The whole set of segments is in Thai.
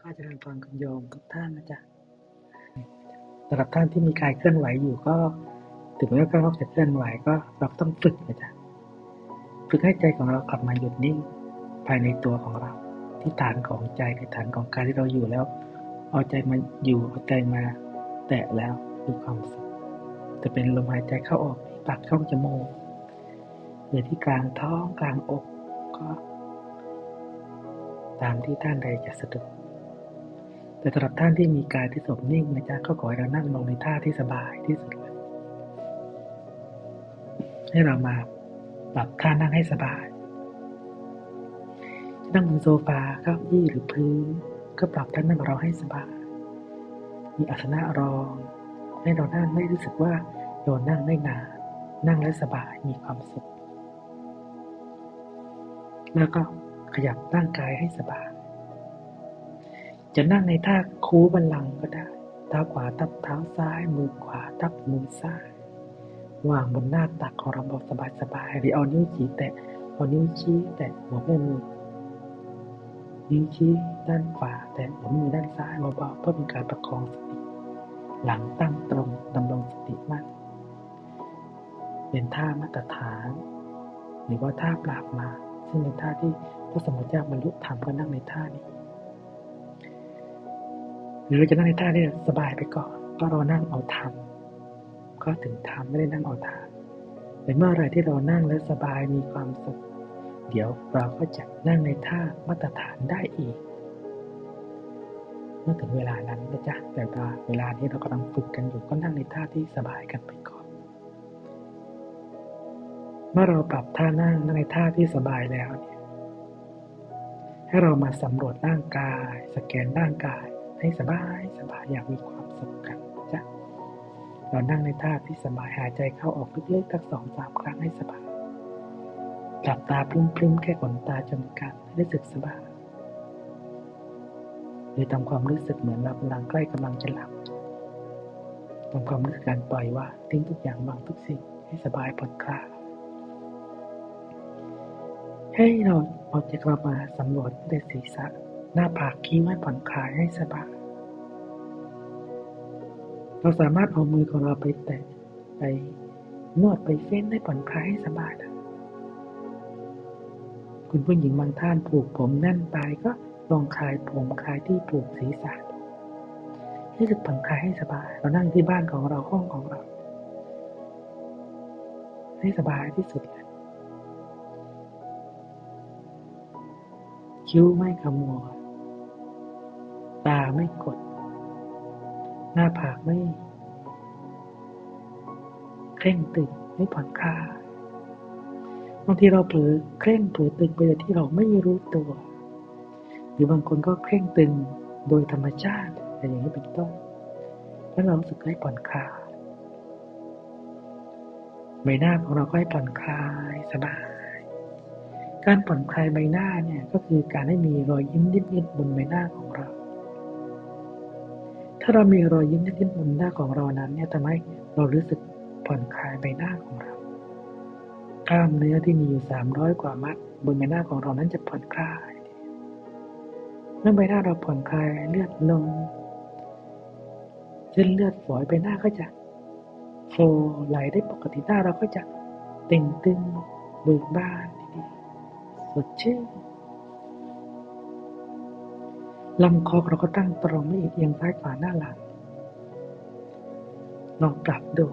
ก็จะริญพรคุณโยมทุกท่านนะจ๊ะสำหรับท่านที่มีกายเคลื่อนไหวอยู่ก็ ถึงแม้ว่าเราจะเคลื่อนไหวก็เราต้องฝึกนะจ๊ะฝึกให้ใจของเรากลับมาหยุดนิ่งภายในตัวของเรา ที่ฐานของใจในฐานของกายที่เราอยู่แล้ว เอาใจมาอยู่เอาใจมา แตะแล้วมีความสุขจะเป็นลมหายใจเข้าออกที่ปากช่องจมูกหรือที่กลางท้องกลางอกก็ ตามที่ท่านใดจะสะดวก แต่สำหรับท่านที่มีกายที่สงบนิ่งนะจ๊ะก็ขอให้เรานั่งลงในท่าที่สบายที่สุดเลยให้เรามาปรับท่านั่งให้สบาย นั่งบนโซฟาเก้าอี้หรือพื้น ก็ปรับท่านั่งเราให้สบาย มีอาสนะรอง ให้เรานั่งไม่รู้สึกว่าเรานั่งได้นาน นั่งและสบายมีความสุข แล้วก็ขยับร่างกายให้สบาย จะนั่งในท่าคูบันลังก็ได้ เท้าขวาทับเท้าซ้าย มือขวาทับมือซ้าย วางบนหน้าตักของเราแบบสบายๆหรือเอานิ้วชี้แตะ เอานิ้วชี้แตะหัวแม่มือ นิ้วชี้ด้านขวาแตะหัวมือด้านซ้ายเบาๆเพื่อเป็นการประคองสติ หลังตั้งตรงดำรงสติมั่น เป็นท่ามาตรฐาน หรือว่าท่าปราบมา ซึ่งเป็นท่าที่พระสมเด็จเจ้าบรรลุธรรมก็นั่งในท่านี้ หรือจะนั่งในท่าที่สบายไปก่อน ก็เรานั่งเอาธรรมก็ถึงธรรมไม่ได้นั่งเอาทานแต่เมื่อไรที่เรานั่งแล้วสบายมีความสุข เดี๋ยวเราก็จะนั่งในท่ามาตรฐานได้อีก เมื่อถึงเวลานั้นนะจ๊ะแต่ว่าเวลานี้เรากำลังฝึกกันอยู่ก็นั่งในท่าที่สบายกันไปก่อน เมื่อเราปรับท่านั่งในท่าที่สบายแล้วเนี่ยให้เรามาสำรวจร่างกาย สแกนร่างกาย ให้สบายสบายอยางมีความสุขกันจ้ะเรานั่งในท่าที่สบายหายใจเข้าออกลึกๆสักสองสามครั้งให้สบายหลับตาพริ้มๆแค่ขนตาจำกัดให้รู้สึกสบายหรือทำความรู้สึกเหมือนเรากำลังใกล้กำลังจะหลับทำความรู้สึกการปล่อยว่าทิ้งทุกอย่างวางทุกสิ่งให้สบายผ่อนคลายให้เราเอาใจเรามาสำรวจในศีรษะ หน้าผากคิ้วให้ผ่อนคลายให้สบาย เราสามารถเอามือของเราไปแตะไปนวดไปเฟ้นให้ผ่อนคลายให้สบายนะคุณผู้หญิงบางท่านผูกผมแน่นไปก็ลองคลายผมคลายที่ผูกศีรษะให้รู้สึกผ่อนคลายให้สบาย เรานั่งที่บ้านของเราห้องของเรา ให้สบายที่สุดเลยคิ้วไม่ขมวด ตาไม่กด หน้าผากไม่เคร่งตึงไม่ผ่อนคลายบางทีเราเผลอเคร่งเผลอตึงไปโดยที่เราไม่รู้ตัว หรือบางคนก็เคร่งตึงโดยธรรมชาติอย่างนี้เป็นต้น แล้วเรารู้สึกให้ผ่อนคลายใบหน้าของเราก็ให้ผ่อนคลายสบาย การผ่อนคลายใบหน้าเนี่ยก็คือการให้มีรอยยิ้มนิดๆบนใบหน้าของเรา ถ้าเรามีรอยยิ้มนิดๆบนหน้าของเรานั้นเนี่ยทำให้เรารู้สึกผ่อนคลายใบหน้าของเรา กล้ามเนื้อที่มีอยู่สามร้อยกว่ามัด บนใบหน้าของเรานั้นจะผ่อนคลาย เมื่อใบหน้าเราผ่อนคลายเลือดลงเส้นเลือดฝอยใบหน้าก็จะโฟไหลได้ปกติหน้าเราก็จะเต่งตึงเบิกบานดีสดชื่น ลำคอเราก็ตั้งตรงไม่เอียงซ้ายขวาหน้าหลังลองปรับดู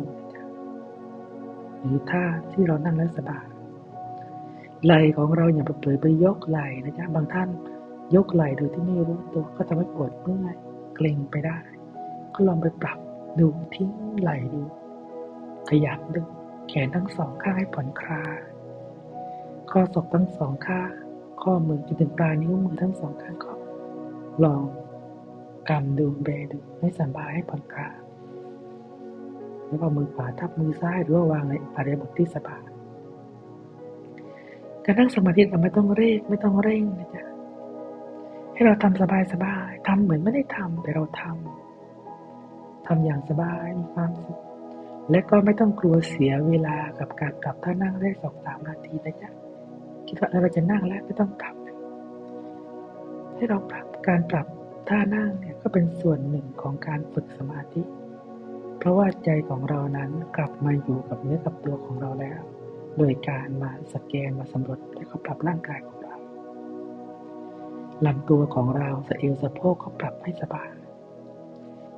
หรือท่าที่เรานั่งแล้วสบายไหล่ของเราอย่าไปเผยไปยกไหล่นะจ๊ะบางท่านยกไหล่โดยที่ไม่รู้ตัวก็จะไม่ปวดเมื่อยเกร็งไปได้ ก็ลองไปปรับดูทิ้งไหล่ดู ขยับดูแขนทั้งสองข้างให้ผ่อนคลาย ข้อศอกทั้งสองข้างข้อมือจนถึงปลายนิ้วมือทั้งสองข้างก็ ลองกำดูเบดูให้สบายให้ผ่อนคลายแล้วก็มือขวาทับมือซ้ายหรือว่าวางในอารยบทที่สบายการนั่งสมาธิเราไม่ต้องเร่งไม่ต้องเร่งนะจ๊ะให้เราทำสบายสบายทำเหมือนไม่ได้ทำแต่เราทำทำอย่างสบายมีความสุขและก็ไม่ต้องกลัวเสียเวลากับการกลับถ้านั่งได้สองสามนาทีนะจ๊ะคิดว่าเราจะนั่งแล้วไม่ต้องกลับให้เราปรับการปรับท่านั่งเนี่ยก็เป็นส่วนหนึ่งของการฝึกสมาธิ เพราะว่าใจของเรานั้นกลับมาอยู่กับเนื้อกับตัวของเราแล้ว โดยการมาสแกนมาสำรวจและก็ปรับร่างกายของเราลำตัวของเราสะเอวสะโพกก็ปรับให้สบาย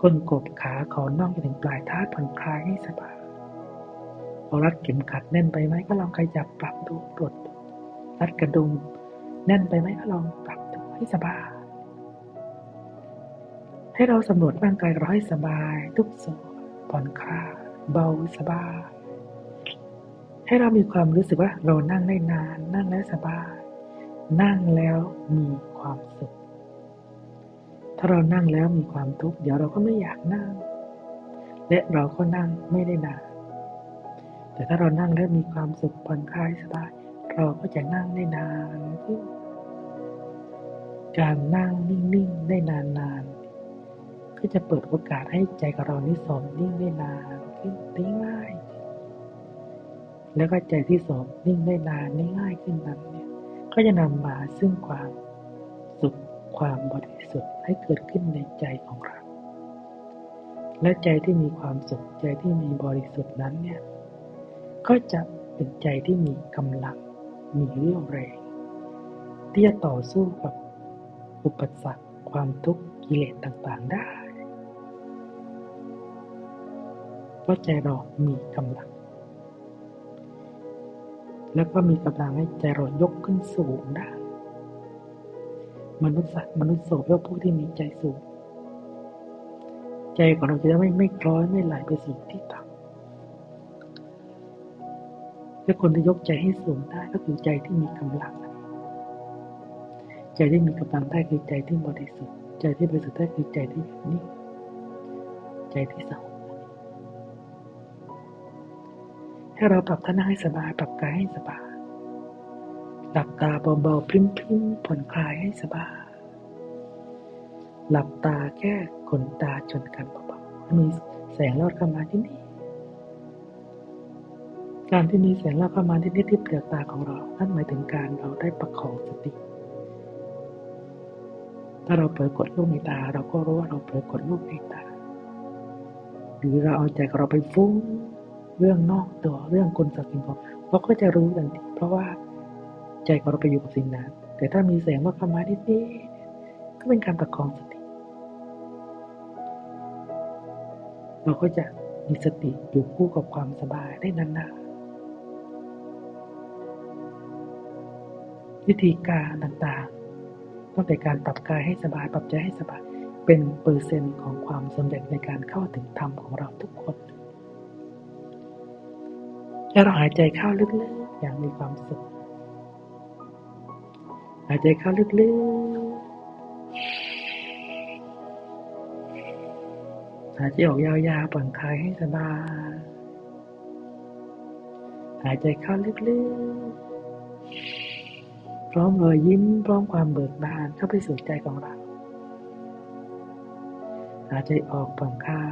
ก้นกบขาขอน่องไปถึงปลายเท้าผ่อนคลายให้สบายพอรัดเข็มขัดแน่นไปไหมก็ลองขยับปรับดูตรวจดูรัดกระดุมแน่นไปไหมก็ลองปรับดูให้สบาย ให้เราสำรวจร่างกายเราให้สบาย ทุกส่วนผ่อนคลายเบาสบาย ให้เรามีความรู้สึกว่าเรานั่งได้นาน นั่งแล้วสบาย นั่งแล้วมีความสุข ถ้าเรานั่งแล้วมีความทุกข์เดี๋ยวเราก็ไม่อยากนั่ง และเราก็นั่งไม่ได้นาน แต่ถ้าเรานั่งแล้วมีความสุขผ่อนคลายสบาย เราก็จะนั่งได้นานขึ้นการนั่งนิ่งๆได้นานๆ ก็จะเปิดโอกาสให้ใจของเรานี้สมนิ่งได้นานขึ้นได้ง่าย แล้วก็ใจที่สมนิ่งได้นานได้ง่ายขึ้นนั้นเนี่ยก็จะนำมาซึ่งความสุขความบริสุทธิ์ให้เกิดขึ้นในใจของเรา และใจที่มีความสุขใจที่มีบริสุทธิ์นั้นเนี่ยก็จะเป็นใจที่มีกำลังมีเรี่ยวแรงที่จะต่อสู้กับอุปสรรคความทุกข์กิเลสต่างๆได้ เพราใจเรามีกำลัง แล้วก็มีกำลังให้ใจเรายกขึ้นสูงได้ มนุษย์สัตว์มนุษย์โสเพื่อผู้ที่มีใจสูง ใจของเราจะไม่ไม่คล้อยไม่ไหลไปสู่ที่ต่ำและคนที่ยกใจให้สูงได้ก็คือใจที่มีกำลัง ใจที่มีกำลังได้คือใจที่บริสุทธิ์ ใจที่บริสุทธิ์ได้คือใจที่นิ่งใจที่สงบ ให้เราปรับท่านั่งให้สบาย ปรับกายให้สบายหลับตาเบาๆพริ้มๆผ่อนคลายให้สบาย หลับตาแค่ขนตาชนกันเบาๆมีแสงลอดเข้ามาที่นี่การที่มีแสงลอดเข้ามาที่นี่ที่เปลือกตาของเรา นั่นหมายถึงการเราได้ประคองสติ ถ้าเราเผลอกดลูกในตา เราก็รู้ว่าเราเผลอกดลูกในตา หรือเราเอาใจของเราไปฟุ้ง เรื่องนอกตัวเรื่องคนสัตว์สิ่งของเราก็จะรู้ทันทีเพราะว่าใจของเราไปอยู่กับสิ่งนั้น แต่ถ้ามีแสงว่าเข้ามานิดๆก็เป็นการประคองสติ เราก็จะมีสติอยู่คู่กับความสบายได้นานๆวิธีการต่างๆตั้งแต่การปรับกายให้สบายปรับใจให้สบายเป็นเปอร์เซ็นต์ของความสำเร็จในการเข้าถึงธรรมของเราทุกคน แล้วเราหายใจเข้าลึกๆ อย่างมีความสุข หายใจเข้าลึกๆ หายใจออกยาวๆ ผ่อนคลายให้สบาย หายใจเข้าลึกๆ พร้อมรอยยิ้ม พร้อมความเบิกบานเข้าไปสู่ใจของเรา หายใจออกผ่อนคลาย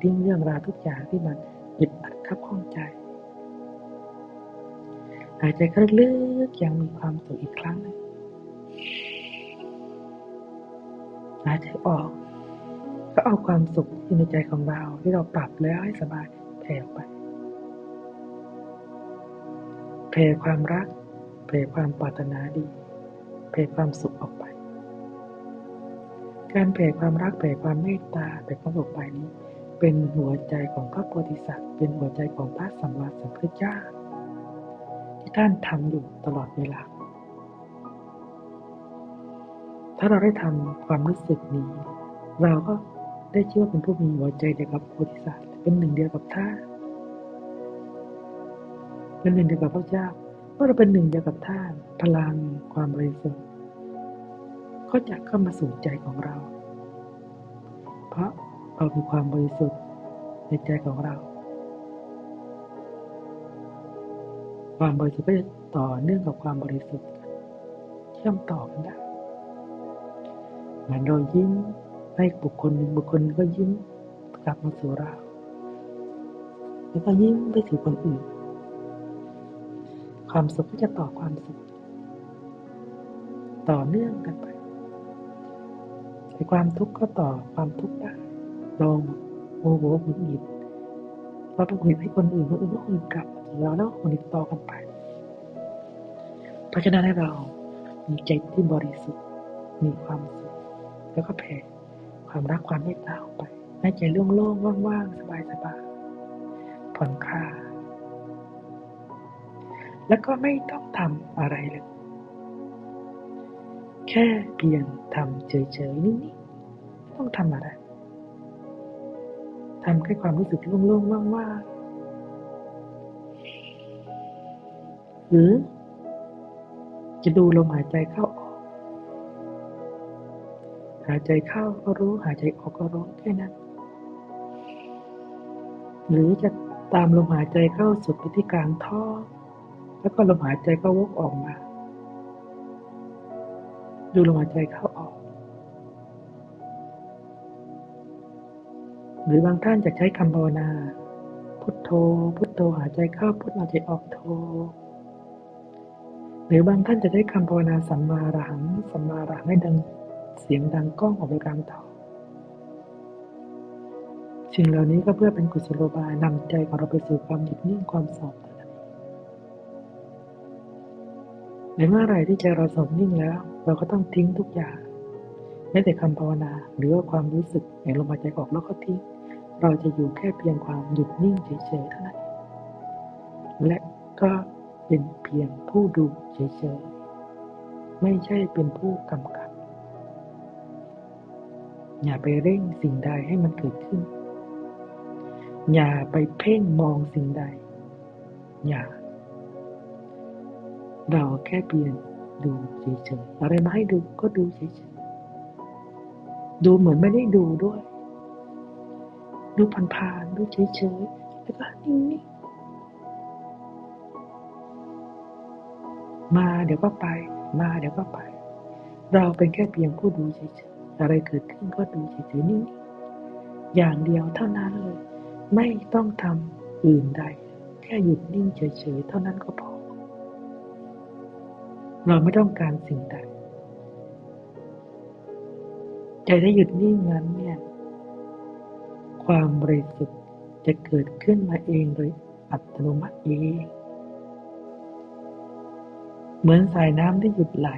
ทิ้งเรื่องราวทุกอย่างที่มันอึดอัดขับข้องใจ หายใจเข้าลึกๆอย่างมีความสุขอีกครั้งหนึ่งหายใจออก ก็เอาความสุขที่ในใจของเราที่เราปรับแล้วให้สบายแผ่ออกไปแผ่ความรักแผ่ความปรารถนาดีแผ่ความสุขออกไป การแผ่ความรักแผ่ความเมตตาแผ่ความสุขไปนี้ เป็นหัวใจของพระโพธิสัตว์ เป็นหัวใจของพระสัมมาสัมพุทธเจ้า ท่านทำอยู่ตลอดเวลา ถ้าเราได้ทำความรู้สึกนี้ เราก็ได้ชื่อว่าเป็นผู้มีหัวใจเดียวกับโพธิสัตว์เป็นหนึ่งเดียวกับท่านเป็นหนึ่งเดียวกับพระเจ้าเมื่อเราเป็นหนึ่งเดียวกับท่านพลังความบริสุทธิ์ก็จะเข้ามาสู่ใจของเรา เพราะเรามีความบริสุทธิ์ในใจของเรา ความบริสุทธิ์ก็จะต่อเนื่องกับความบริสุทธิ์เชื่อมต่อกันได้เหมือนเรายิ้มให้บุคคลหนึ่งบุคคลก็ยิ้มกลับมาสู่เราแล้วก็ยิ้มไปถึงคนอื่น ความสุขก็จะต่อความสุข ต่อเนื่องกันไปในความทุกข์ก็ต่อความทุกข์ได้เราโมโหหงุดหงิดเราไปหงุดหงิดให้คนอื่นคนอื่นก็หงุดกลับ แล้วหงุดหงิดต่อกันไปเพราะฉะนั้นให้เรามีใจที่บริสุทธิ์ มีความสุข แล้วก็แผ่ความรักความเมตตาออกไปให้ใจโล่งๆว่างๆ สบายๆ ผ่อนคลาย แล้วก็ไม่ต้องทำอะไรเลย แค่เพียงทำเฉยๆนิ่งๆไม่ต้องทำอะไรทำแค่ความรู้สึกโล่งๆ ว่างๆ หรือ จะดูลมหายใจเข้าออก หายใจเข้าก็รู้ หายใจออกก็รู้แค่นั้น หรือจะตามลมหายใจเข้าสุดไปที่กลางท้องแล้วก็ลมหายใจก็วกออกมา ดูลมหายใจเข้าออก หรือบางท่านจะใช้คำภาวนา พุทโธ พุทโธหายใจเข้าพุทหายใจออกโธ หรือบางท่านจะได้คำภาวนาสัมมาระหัง สัมมาระหังให้ดังเสียงดังก้องออกไปกลางท้องสิ่งเหล่านี้ก็เพื่อเป็นกุศโลบายนำใจของเราไปสู่ความหยุดนิ่งความสงบในเมื่อไรที่ใจเราสงบนิ่งแล้ว เราก็ต้องทิ้งทุกอย่างแม้แต่คำภาวนาหรือว่าความรู้สึกอย่งลมหายใจออกแล้วก็ทิ้ง เราจะอยู่แค่เพียงความหยุดนิ่งเฉยๆเท่านั้นและก็ เป็นเพียงผู้ดูเฉยๆ ไม่ใช่เป็นผู้กำกับ อย่าไปเร่งสิ่งใดให้มันเกิดขึ้น อย่าไปเพ่งมองสิ่งใด อย่า เราแค่เพียงดูเฉยๆ อะไรมาให้ดูก็ดูเฉยๆ ดูเหมือนไม่ได้ดูด้วย ดูผ่านๆ ดูเฉยๆ แล้วก็นิ่งๆ มาเดี๋ยวก็ไป มาเดี๋ยวก็ไป เราเป็นแค่เพียงผู้ดูเฉยๆอะไรเกิดขึ้นก็ดูเฉยๆนิ่งอย่างเดียวเท่านั้นเลย ไม่ต้องทำอื่นใด แค่หยุดนิ่งเฉยๆเท่านั้นก็พอ เราไม่ต้องการสิ่งใดใจได้หยุดนิ่งนั้นเนี่ยความบริสุทธิ์จะเกิดขึ้นมาเองโดยอัตโนมัติเอง เหมือนสายน้ำที่หยุดไหล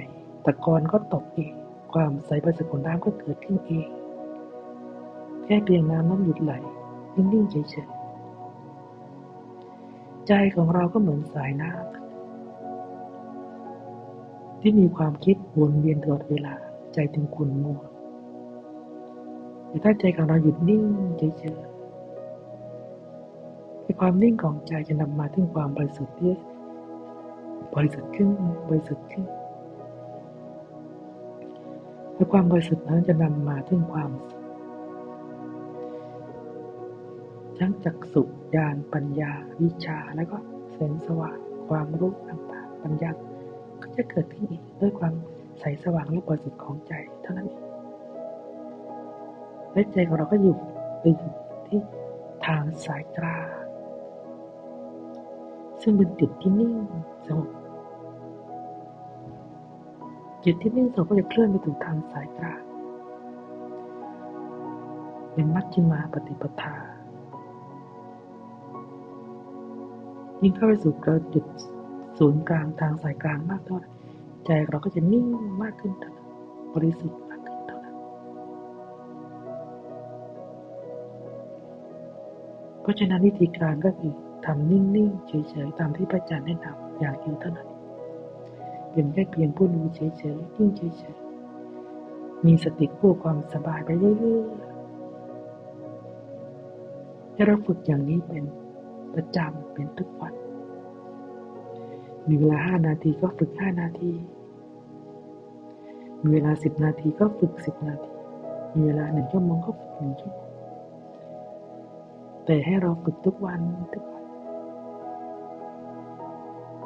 ตะกอนก็ตกเอง ความใสประสิทธิ์ของน้ำก็เกิดขึ้นเอง แค่เพียงน้ำนั้นหยุดไหล นิ่งๆเฉยๆ ใจของเราก็เหมือนสายน้ำที่มีความคิดวนเวียนตลอดเวลา ใจถึงขุ่นมัวแต่ถ้าใจของเราหยุดนิ่งเฉยๆความนิ่งของใจจะนำมาถึงความบริสุทธิ์ที่ บริสุทธิ์ขึ้นบริสุทธิ์ขึ้น และความบริสุทธิ์นั้นจะนำมาถึงความทั้งจักสุญาณปัญญาวิชาและก็แสงสว่างความรู้ต่างๆปัญญาก็จะเกิดขึ้นอีกด้วยความใสสว่างและบริสุทธิ์ของใจเท่านั้นเองและใจของเราก็อยู่ไปอยู่ที่ทางสายตราซึ่งเป็นจุดที่นิ่งสงบ จุดที่นิ่งสงบก็จะเคลื่อนไปถึงทางสายตรางเป็นมัชฌิมาปฏิปทา ยิ่งเข้าไปสู่กระจุดศูนย์กลางทางสายกลางมากเท่าไหร่ใจเราก็จะนิ่งมากขึ้นเท่านั้นบริสุทธิ์มากขึ้นเท่านั้นเพราะฉะนั้นวิธีการก็คือทำนิ่งๆเฉยๆตามที่พระอาจารย์แนะนำอย่างเดียวเท่านั้น เป็นแค่เพียงผู้ดูเฉยๆนิ่งเฉยๆ มีสติผู้ความสบายไปเรื่อยๆถ้าเราฝึกอย่างนี้เป็นประจำเป็นทุกวัน มีเวลาห้านาทีก็ฝึกห้านาที มีเวลาสิบนาทีก็ฝึกสิบนาที มีเวลาหนึ่งชั่วโมงก็ฝึกหนึ่งชั่วโมงแต่ให้เราฝึกทุกวันทุกวัน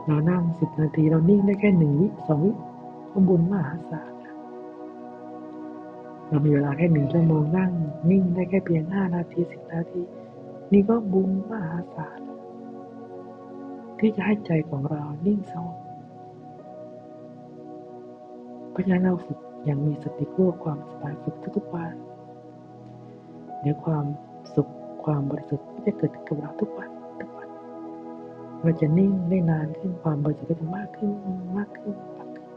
เรานั่งสิบนาทีเรานิ่งได้แค่หนึ่งวิสองวิก็บุญมหาศาลเรามีเวลาแค่หนึ่งชั่วโมงนั่ง นิ่งได้แค่เพียงห้านาทีสิบนาที นี่ก็บุญมหาศาลที่จะให้ใจของเรานิ่งสงบเพราะฉะนั้นเราฝึกยังมีสติรู้ความสบายสุขทุกๆวันเดี๋ยวความสุขความบริสุทธิ์ก็จะเกิดกับเราทุกวัน เราจะนิ่งได้นานขึ้นความบริสุทธิ์ก็จะมากขึ้นมากขึ้นมากขึ้น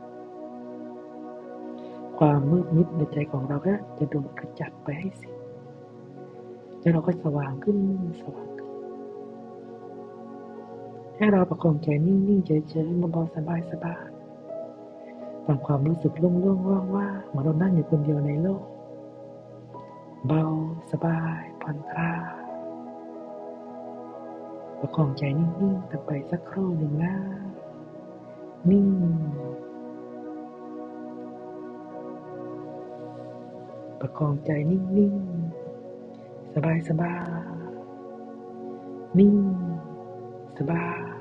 ความมืดมิดในใจของเราก็จะโดนขจัดไปให้สิ้นแล้วเราก็สว่างขึ้นสว่างขึ้น ให้เราประคองใจนิ่งๆเฉยๆเบาๆสบายๆทำความรู้สึกโล่งๆว่างๆเหมือนเรานั่งอยู่คนเดียวในโลก เบาสบายผ่อนคลาย ประคองใจนิ่งๆต่อไปสักครู่หนึ่งนะนิ่ง ประคองใจนิ่งๆ สบายๆนิ่ง สบาย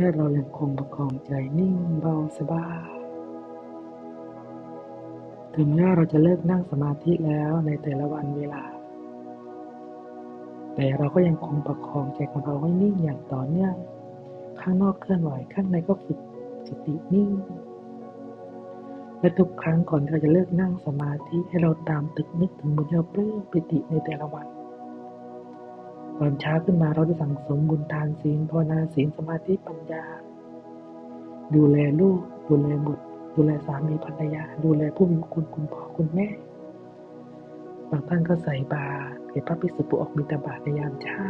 ให้เรายังคงประคองใจนิ่งเบาสบายถึงแม้เราจะเลิกนั่งสมาธิแล้วในแต่ละวันเวลา แต่เราก็ยังคงประคองใจของเราไว้นิ่งอย่างต่อเนื่อง ข้างนอกเคลื่อนไหวข้างในก็ฝึกสตินิ่ง และทุกครั้งก่อนที่เราจะเลิกนั่งสมาธิให้เราตามตึกนึกถึงบุญเราปลื้มปิติในแต่ละวัน ตอนเช้าขึ้นมาเราจะสั่งสมบุญทานศีลภาวนาศีลสมาธิปัญญา ดูแลลูก ดูแลบุตร ดูแลสามีภรรยา ดูแลผู้มีคุณคุณพ่อคุณแม่ บางท่านก็ใส่บาตรเก็บพระภิกษุผู้ออกบิณฑบาตในยามเช้า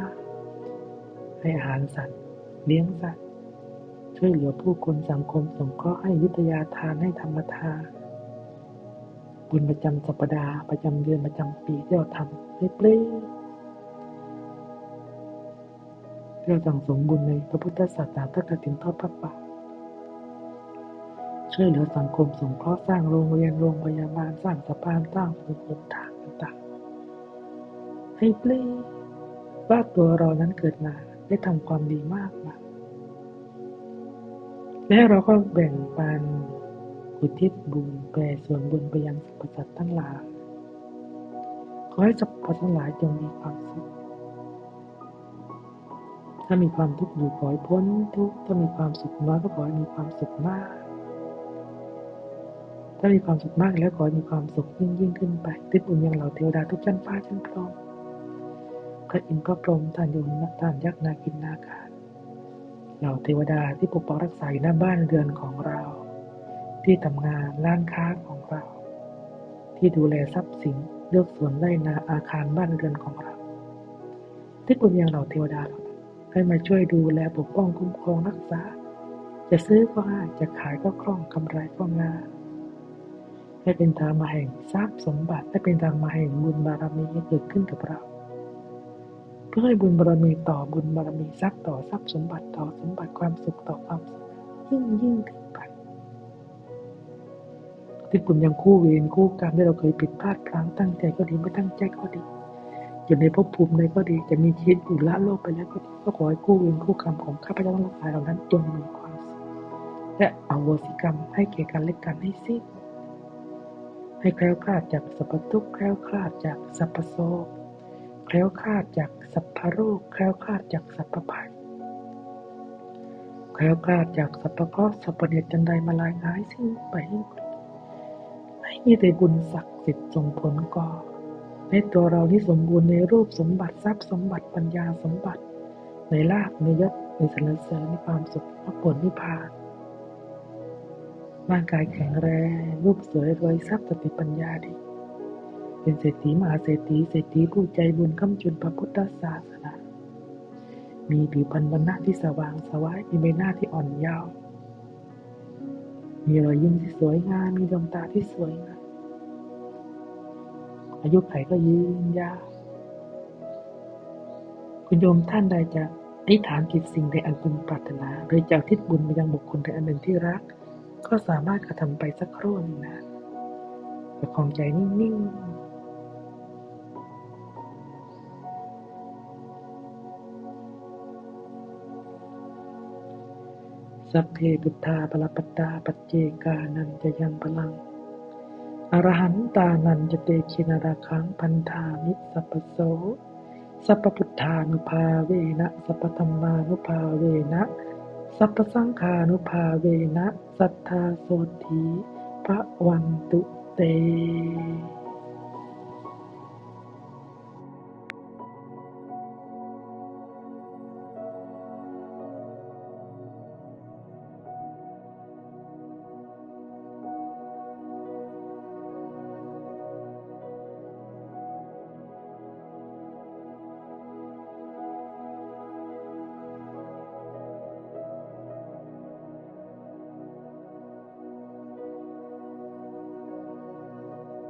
ให้อาหารสัตว์ เลี้ยงสัตว์ ช่วยเหลือผู้คนสังคมสงเคราะห์ให้วิทยาทานให้ธรรมทานบุญประจำสัปดาห์ประจำเดือนประจำปีที่เราทำให้เปรี้ย เราสั่งสมบุญในพระพุทธศาสนาตั้งแต่ถึงทอดพระป่าช่วยเหลือสังคมสงเคราะห์สร้างโรงเรียนโรงพยาบาลสร้างสะพานสร้างถนนทางต่างๆ ให้ปรี้ยวว่าตัวเรานั้นเกิดมาได้ทำความดีมากมายและเราก็แบ่งปันอุทิศบุญแผ่ส่วนบุญไปยังสรรพสัตว์ทั้งหลาย ขอให้สรรพสัตว์ทั้งหลายจงมีความสุข ถ้ามีความทุกข์อยู่ขอให้พ้นทุกข์ ถ้ามีความสุขน้อยก็ขอให้มีความสุขมาก ถ้ามีความสุขมากแล้วขอให้มีความสุขยิ่งยิ่งขึ้นไปติดบุญยังเหล่าเทวดาทุกชั้นฟ้าชั้นพรหมพระอินทร์พระพรหมท่านยุนท่านยักษ์นากินนาคาเหล่าเทวดาที่ปกปักรักษาอยู่หน้าบ้านเรือนของเรา ที่ทำงานร้านค้าของเรา ที่ดูแลทรัพย์สินเลือกสวนไร่นาอาคารบ้านเรือนของเรา ที่บุญยังเหล่าเทวดาเหล่า ให้มาช่วยดูแลปกป้องคุ้มครองรักษา จะซื้อก็ง่ายจะขายก็คล่องกำไรก็งาให้เป็นทางมาแห่งทรัพย์สมบัติ ให้เป็นทางมาแห่งบุญบารมีเกิดขึ้นกับเรา เพื่อให้บุญบารมีต่อบุญบารมีทรัพย์ต่อทรัพย์สมบัติต่อสมบัติความสุขต่อความสุขยิ่งยิ่งขึ้นไปที่บุญยังคู่เวรคู่กรรมที่เราเคยผิดพลาดพลั้งตั้งใจก็ดีไม่ตั้งใจก็ดี อยู่ในภพภูมิใดก็ดี จะมีชีวิตอยู่ละโลกไปแล้วก็ดีก็ขอให้คู่เวรคู่กรรมของข้าพเจ้าทั้งหลายเหล่านั้นจงมีความสุขและอโหสิกรรมให้แก่กันและกันให้สิ้นให้แคล้วคลาดจากสัพพทุกข์แคล้วคลาดจากสัพพโศกแคล้วคลาดจากสัพพโรคแคล้วคลาดจากสัพพภัยแคล้วคลาดจากสัพพเคราะห์สัพพเดชจันใดมาลายหายสิ้นไปให้มดให้มีแต่บุญศักดิ์สิทธิ์ส่งผลก่อ ให้ตัวเราที่สมบูรณ์ในรูปสมบัติทรัพย์สมบัติปัญญาสมบัติ ในลาภในยศในสรรเสริญในความสุขมรรคผลนิพพานร่างกายแข็งแรงรูปสวยรวยทรัพย์สติปัญญาดี เป็นเศรษฐีมหาเศรษฐีเศรษฐีผู้ใจบุญคำจุนพระพุทธศาสนามีผิวพรรณวันณะที่สว่างสวายมีใบหน้าที่อ่อนเยาว์มีรอยยิ้มที่สวยงามมีดวงตาที่สวยงาม อายุไขก็ยืนยาวคุณโยมท่านใดจะอธิษฐานจิตสิ่งใดอันพึงปรารถนาโดยจะอุทิศบุญไปยังบุคคลใดอันหนึ่งที่รัก ก็สามารถกระทำไปสักครู่นึงนะประคองใจนิ่งๆสัพเพพุทธาปรปัตตาปัจเจกานันจะยังพลัง อรหันตานันจเตคินาราคังพันธามิสัพโส สัพพุทธานุภาเวนะ สัพธรรมานุภาเวนะ สัพสังขานุภาเวนะ สัทธาโสธีพระวันตุเต